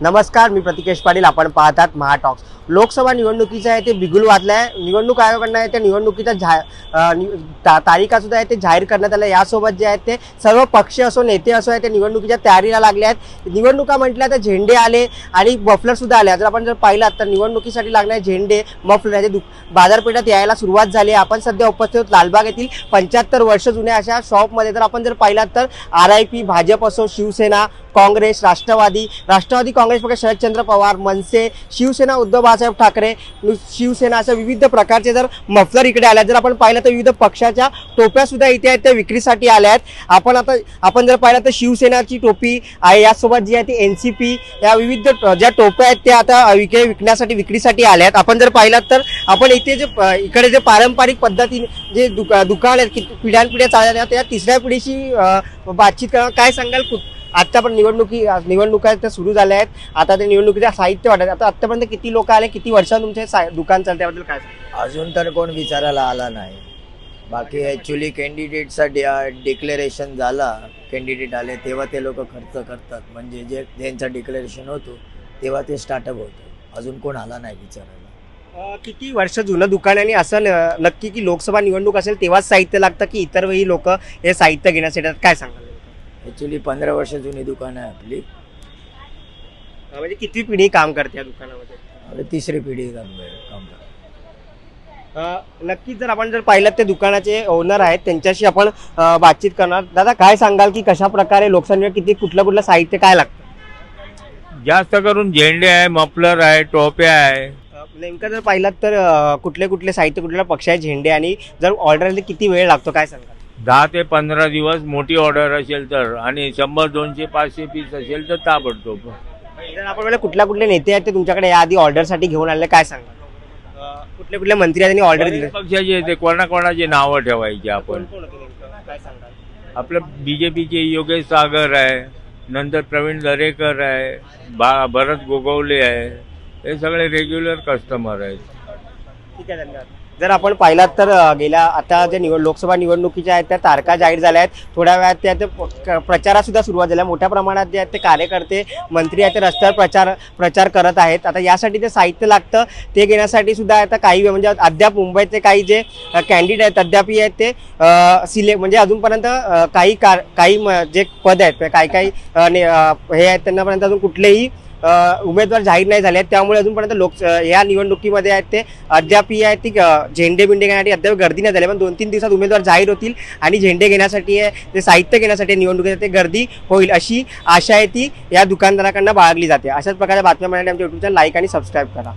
नमस्कार मी प्रतिकेश पाटील. आपण पाहतात महाटॉक्स. लोकसभा निवडणुकीचं आहे ते बिगुल वाजलाय. निवडणूक आयोगाकडनं आहे त्या निवडणुकीचा जा ता- तारीखा सुद्धा आहे ते जाहीर करण्यात आलं. यासोबत जे आहेत ते सर्व पक्ष असो नेते असो आहे ते निवडणुकीच्या तयारीला लागले आहेत. निवडणुका म्हटल्या तर झेंडे आले आणि मफलरसुद्धा आले. जर आपण जर पाहिलं तर निवडणुकीसाठी लागणारे झेंडे मफलर याचे दु- बाजारपेठात यायला सुरुवात झाली आहे. आपण सध्या उपस्थित आहोत लालबाग येथील पंच्याहत्तर वर्ष जुन्या अशा शॉपमध्ये. जर आपण जर पाहिलात तर आर आय पी भाजप असो शिवसेना काँग्रेस राष्ट्रवादी राष्ट्रवादी काँग्रेस पक्ष शरदचंद्र पवार मनसे शिवसेना उद्धव बाळासाहेब ठाकरे शिवसेना अशा विविध प्रकारचे जर मफलर इकडे आल्या जर आपण पाहिलं तर विविध पक्षाच्या टोप्यासुद्धा इथे आहेत त्या विक्रीसाठी आल्या आहेत आपण आता आपण जर पाहिलं तर शिवसेनाची टोपी आहे यासोबत जी आहे ती एन सी पी या विविध ज्या टोप्या आहेत त्या आता विक्री विकण्यासाठी विक्रीसाठी आल्या आहेत आपण जर पाहिलात तर आपण इथे जे इकडे जे पारंपरिक पद्धतीने जे दुका दुकान आहेत की पिढ्यानपिढ्या चालल्या त्या तिसऱ्या पिढीशी बातचीत करा काय सांगाल कुठ- आता पण निवडणुकी निवडणुका त्या सुरू झाल्या आहेत. आता ते निवडणुकीचं साहित्य वाटत आता आतापर्यंत किती लोक आले किती वर्षात तुमचे सा- दुकान चालते त्याबद्दल काय? अजून तर कोण विचारायला आला नाही. बाकी ॲक्च्युली कॅन्डिडेटचा डिक्लेरेशन झाला. कॅन्डिडेट आले तेव्हा ते लोक खर्च करतात. म्हणजे जे ज्यांचं डिक्लेरेशन होतो तेव्हा ते स्टार्टअप होतं. अजून कोण आला नाही विचारायला. किती वर्ष जुनं दुकान आणि असं नक्की की लोकसभा निवडणूक असेल तेव्हाच साहित्य लागतं की इतर वेळी लोक हे साहित्य घेण्यासाठी? काय सांगाल? ॲक्च्युली पंधरा वर्ष जुनी दुकान आहे आपली. म्हणजे किती पिढी काम करते या दुकानामध्ये? आता तिसरी पिढी काम काम करते अ, नक्कीच जर आपण जर पाहिलं ते दुकानाचे ओनर आहेत त्यांच्याशी आपण अ, बातचीत करणार. दादा काय सांगाल की कशा प्रकारे लोकसभा किती कुठलं कुठलं साहित्य काय लागतं? जास्त करून झेंडे आहे मफलर आहे टोप्या आहे. अ, नेमकं जर पाहिलात तर अ, कुठले कुठले साहित्य कुठल्या पक्षाचे झेंडे आणि जर ऑर्डर किती वेळ लागतो काय सांगाल? दहा ते पंधरा दिवस मोठी ऑर्डर असेल तर आणि शंभर दोनशे पाचशे पीस असेल तर ताबडतोब. जर आपण वेळेला कुठल्या कुठले नेते आहेत ते तुमच्याकडे याआधी ऑर्डरसाठी घेऊन आले काय सांगाल? अ, कुठले कुठले मंत्री आहेत त्यांनी ऑर्डर दिले? पक्षाचे ते कोणाकोणाचे नावं ठेवायचे आपण. आपलं बीजेपीचे योगेश सागर आहे नंतर प्रवीण दरेकर आहे बा भरत गोगवले आहे हे सगळे रेग्युलर कस्टमर आहेत. ठीक आहे धन्यवाद. जर आपण पाहिलात तर गेल्या आता जे निवड लोकसभा निवडणुकीच्या आहेत त्या तारखा जाहीर झाल्या आहेत. थोड्या वेळात त्या ते सुरुवात झाल्या. मोठ्या प्रमाणात जे आहेत ते कार्यकर्ते मंत्री आहेत ते रस्त्यावर प्रचार प्रचार करत आहेत. आता यासाठी ते साहित्य लागतं ते घेण्यासाठी सुद्धा आता काही म्हणजे अद्याप मुंबईतले काही जे कॅन्डिडेट आहेत अद्यापही आहेत ते सिलेक्ट म्हणजे अजूनपर्यंत काही कार काही म- जे पद आहेत काही काही ने- हे आहेत त्यांनापर्यंत अजून कुठलेही उमेदवार जाहीर नाही झाले आहेत. त्यामुळे अजूनपर्यंत लोक या निवडणुकीमध्ये आहेत ते अद्यापही आहेत ती झेंडे बिंडे घेण्यासाठी अद्याप गर्दी नाही झाली. पण दोन तीन दिवसात उमेदवार जाहीर होतील आणि झेंडे घेण्यासाठी ते साहित्य घेण्यासाठी निवडणुकीत ते गर्दी होईल अशी आशा आहे ती या दुकानदाराकडनं बाळगली जाते. अशाच प्रकारच्या बातम्या मिळण्यासाठी आमच्या युट्यूबच्या लाईक आणि सबस्क्राईब करा.